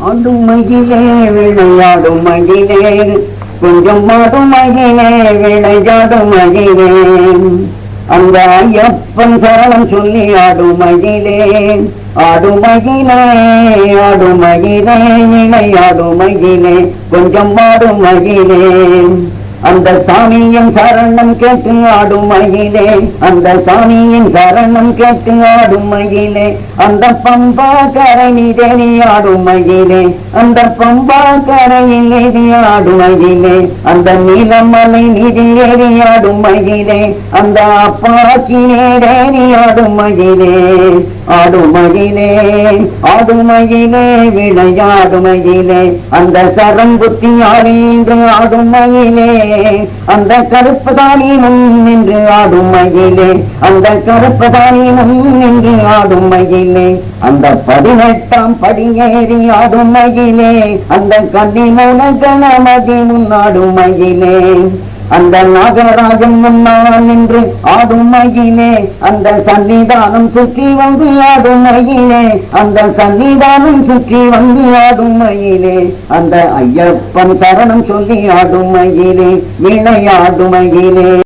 அது மகிழே விளையாடும் மகிழே கொஞ்சம் மாடும் மகிழே விளையாடும் மகிழே அந்த ஐயப்பன் சரணம் சொல்லி ஆடும் மகிழே ஆடும் மகிழே ஆடும் மகிழே விளையாடும் மகிழே கொஞ்சம் மாடும் மகிழே அந்த சாமியின் சரணம் கேட்டு ஆடும் மகிழே அந்த சாமியின் சரணம் கேட்டு ஆடும் மகிழே அந்த பம்பா கரை மீதேறி ஆடும் மகிழே அந்த பம்பா கரையில் ஏறி ஆடும் மகிழே அந்த நீலமலை நிதி ஏறி ஆடும் மகிழே அந்த அப்பாச்சி நேரேறி ஆடும் மகிழே ஆடுமயிலே ஆடுமயிலே விளையாடுமயிலே அந்த சரம் ஆடின்று ஆடும் மகிழே அந்த கருப்பு தானி முன் நின்று ஆடுமயிலே அந்த கருப்பு தானி முன் நின்று ஆடுமயிலே அந்த பதினெட்டாம் படியேறி ஆடுமயிலே அந்த கண்ணி மூல கணமதி முன்னாடுமயிலே அந்த நாகராஜன் முன்னால் நின்று ஆடும் மயிலே அந்த சன்னிதானம் சுற்றி வந்து ஆடும் மயிலே அந்த சன்னிதானம் சுற்றி வந்து ஆடும் மயிலே அந்த ஐயப்பன் சரணம் சொல்லி ஆடும் மயிலே விளையாடும் மயிலே.